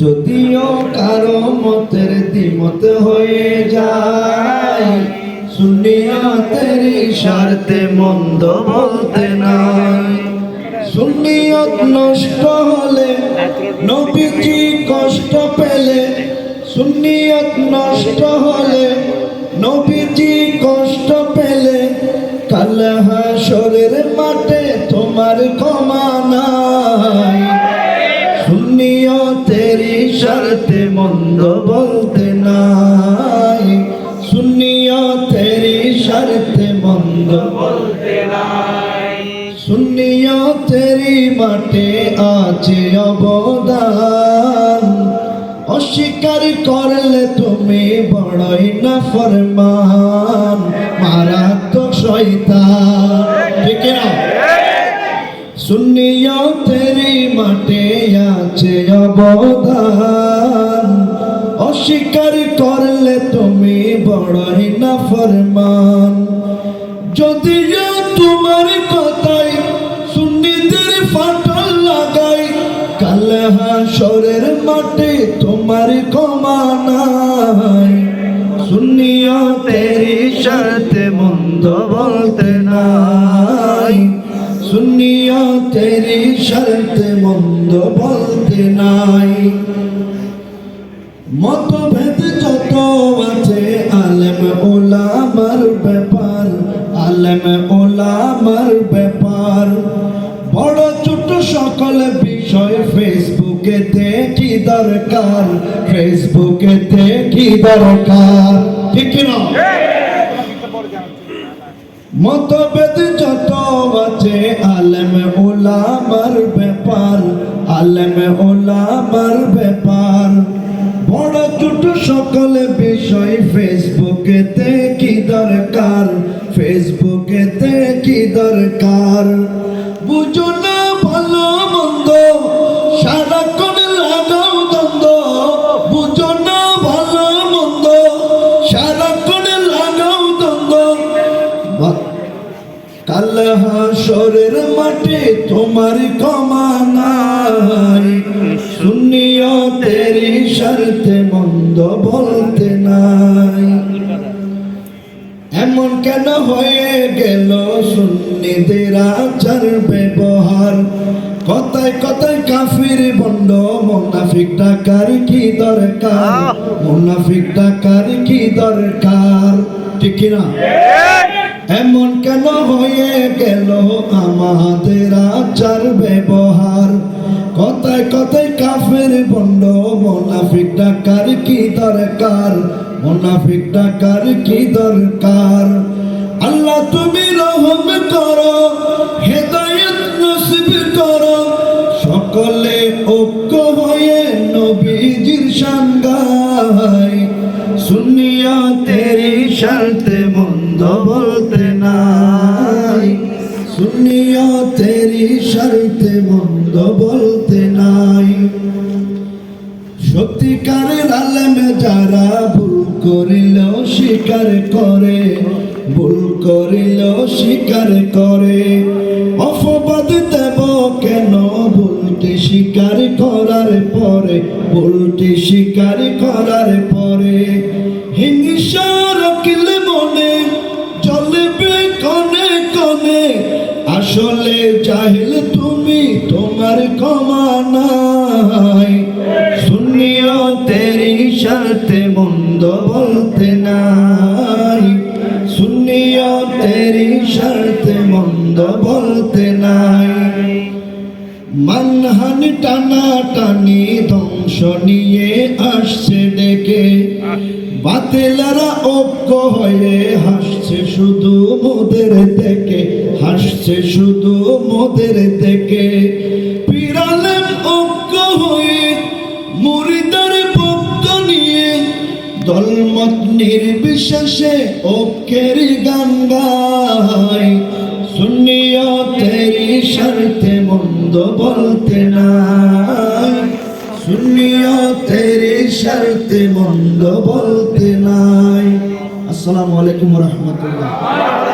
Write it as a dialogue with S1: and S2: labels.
S1: যদিও কারও মতের দ্বিমত হয়ে যায়, সুন্নিয়তের স্বার্থে মন্দ বলতে নাই। সুন্নিয়ত নষ্ট হলে নবীজি কষ্ট পেলে, সুন্নিয়ত নষ্ট হলে নবীজি কষ্ট পেলে, কাল হাসরের মাঠে তোমার ক্ষমা মন্দ বলতে নাই। সুন্নিয়তেরি শর্তে মন্দ বলতে নাই সুন্নিয়তেরি মাঠে আছে অবদান। অস্বীকার করলে তুমি বড়ই না ফরমান মারাত্মক শয়তান। ঠিক না সুন্নিয়তেরি মাঠে আছে অবদান। অস্বীকার করলে তুমি বড়ই না ফরমান যদিও তোমার কথাই সুন্নিদের ফাটল লাগাই, কাল হাসরের মাঠে তোমার ক্ষমা নাই। সুন্নিয়তেরি সাথে মন্দ বলতে নাই। সুন্নিয়তেরি শর্তে মন্দ বলতে নাই। মতভেদ যত আছে, আলেম ওলামার ব্যাপার, আলেম ওলামার ব্যাপার। বড় ছোট সকল বিষয় ফেসবুকেতে কি দরকার ফেসবুকেতে কি দরকার। ঠিক না মতভেদ যত আছে, আলেম ওলামার ব্যাপার, আলেম ওলামার ব্যাপার। সকল বিষয় ফেসবুকেতে কি দরকার? ফেসবুকেতে কি দরকার? বুঝো না ভালো মন্দ সারাক্ষণ মাঠে তোমার ক্ষমা নাই। সুন্নিয়তের শর্তে মন্দ বলতে নাই। এমন কেন হয়ে গেল সুন্নিদের আচার ব্যবহার? কথায় কথায় কাফির বন্ড, মোনাফিক ডাকার কি দরকার? মোনাফিক ডাকার কি দরকার? ঠিক না এমন কেন হয়ে গেল আমাদের আচার ব্যবহার? কথায় কথায় কাফের বন্ড, মোনাফিক ডাকার কি দরকার? মোনাফিক ডাকার কি দরকার? আল্লাহ তুমি রহম করো, হেদায়ত নসিব করো। সকলে ঐক্য হয়ে নবীজির সঙ্গায় সুনিয়া তেরি শর্তে মন্দ বলতে নাই। সুনিয়া তেরি শর্তে মন্দ বলতে নাই। সত্যিকারের আলেমে যারা ভুল করিল স্বীকার করে, ভুল করিল স্বীকার করে। অপবাদ দেব কেন? ভুলটি স্বীকার করার পরে, ভুলটি স্বীকার করার পরে। হিংসা রাখলে মনে চলবে কনে কনে, আসলে চাহিল তুমি তোমার ক্ষমা নাই। সুনিও তেরি শর্তে মন্দ বলতে নাই। সুনিও তেরি শর্তে মন্দ বলতে নাই। মানহানি টানা টানি ধ্বংস নিয়ে আসছে ডেকে বাতিলারা ঐক্য হয়ে হাসছে শুধু মোদের দেখে হাসছে শুধু মোদের দেখে পিরালেন ঐক্য হয়ে পক্ষ নিয়ে দলমত নির্বিশেষে ঐক্যের মন্দ বলতে শর্তে মন্দ বলতে নাই। আসসালামু আলাইকুম রহমতুল্লাহ।